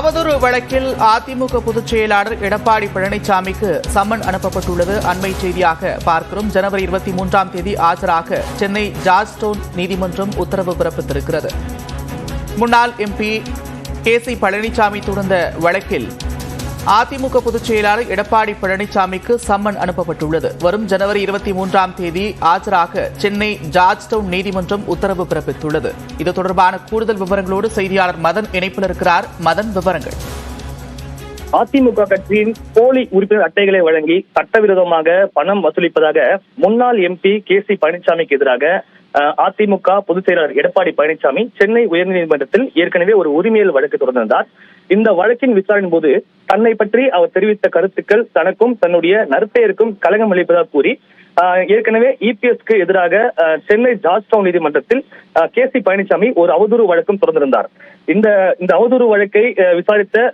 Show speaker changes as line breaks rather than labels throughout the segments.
அவதூறு வழக்கில் அதிமுக பொதுச் செயலாளர் எடப்பாடி பழனிசாமிக்கு சம்மன் அனுப்பப்பட்டுள்ளது. அண்மை செய்தியாக பார்க்கிறோம். ஜனவரி இருபத்தி மூன்றாம் தேதி ஆஜராக சென்னை ஜார்ஜ்டவுன் நீதிமன்றம் உத்தரவு பிறப்பித்திருக்கிறது. முன்னாள் எம்பி கே சி பழனிசாமி தொடர்ந்த வழக்கில் அதிமுக பொதுச் செயலாளர் எடப்பாடி பழனிசாமிக்கு சம்மன் அனுப்பப்பட்டுள்ளது. வரும் ஜனவரி இருபத்தி மூன்றாம் தேதி ஆஜராக சென்னை ஜார்ஜ் டவுன் நீதிமன்றம் உத்தரவு பிறப்பித்துள்ளது. இது தொடர்பான கூடுதல் விவரங்களோடு செய்தியாளர் மதன் இணைப்பில் இருக்கிறார். மதன் விவரங்கள்.
அதிமுக கட்சியின் போலி உறுப்பினர் அட்டைகளை வழங்கி சட்டவிரோதமாக பணம் வசூலிப்பதாக முன்னாள் எம்பி கே சி பழனிசாமிக்கு எதிராக அஹ், அதிமுக பொதுச் செயலாளர் எடப்பாடி பழனிசாமி சென்னை உயர்நீதிமன்றத்தில் ஏற்கனவே ஒரு உரிமையல் வழக்கு தொடர்ந்திருந்தார். இந்த வழக்கின் விசாரணையின் போது தன்னை பற்றி அவர் தெரிவித்த கருத்துக்கள் தனக்கும் தன்னுடைய நற்பெயருக்கும் களங்கம் அளிப்பதாக கூறி ஏற்கனவே இபிஎஸ்க்கு எதிராக சென்னை ஜார்ஜ்டவுன் நீதிமன்றத்தில் கே சி பழனிசாமி ஒரு அவதூறு வழக்கும் தொடர்ந்திருந்தார். இந்த இந்த அவதூறு வழக்கை விசாரித்த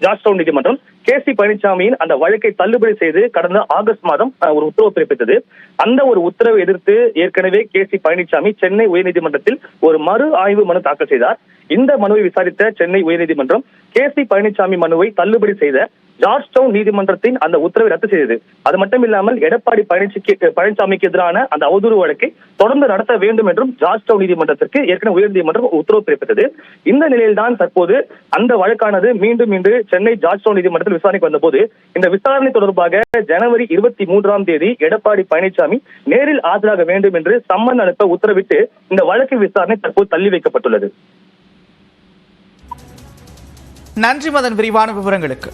ஜார்ஜ்டவுன் நீதிமன்றம் கே சி பழனிசாமியின் அந்த வழக்கை தள்ளுபடி செய்து கடந்த ஆகஸ்ட் மாதம் ஒரு உத்தரவு பிறப்பித்தது. அந்த ஒரு உத்தரவை எதிர்த்து ஏற்கனவே கே சி பழனிசாமி சென்னை உயர்நீதிமன்றத்தில் ஒரு மறு ஆய்வு மனு தாக்கல் செய்தார். இந்த மனுவை விசாரித்த சென்னை உயர்நீதிமன்றம் கே சி பழனிசாமி மனுவை தள்ளுபடி செய்த ஜார்ஜ் டவுன் நீதிமன்றத்தின் அந்த உத்தரவை ரத்து செய்தது. அது மட்டும் இல்லாமல் எடப்பாடி பழனிசாமிக்கு பழனிசாமிக்கு எதிரான அந்த அவதூறு வழக்கை தொடர்ந்து நடத்த வேண்டும் என்றும் ஜார்ஜ் டவுன் நீதிமன்றத்திற்கு ஏற்கனவே உயர்நீதிமன்றம் உத்தரவு பிறப்பித்தது. இந்த நிலையில்தான் தற்போது அந்த வழக்கானது மீண்டும் இன்று சென்னை ஜார்ஜ் டவுன் நீதிமன்றத்தில் விசாரணைக்கு வந்தபோது இந்த விசாரணை தொடர்பாக ஜனவரி இருபத்தி மூன்றாம் தேதி எடப்பாடி பழனிசாமி நேரில் ஆஜராக வேண்டும் என்று சம்மன் அனுப்ப உத்தரவிட்டு இந்த வழக்கு விசாரணை தற்போது தள்ளி வைக்கப்பட்டுள்ளது.
நன்றி மதன் விரிவான விவரங்களுக்கு.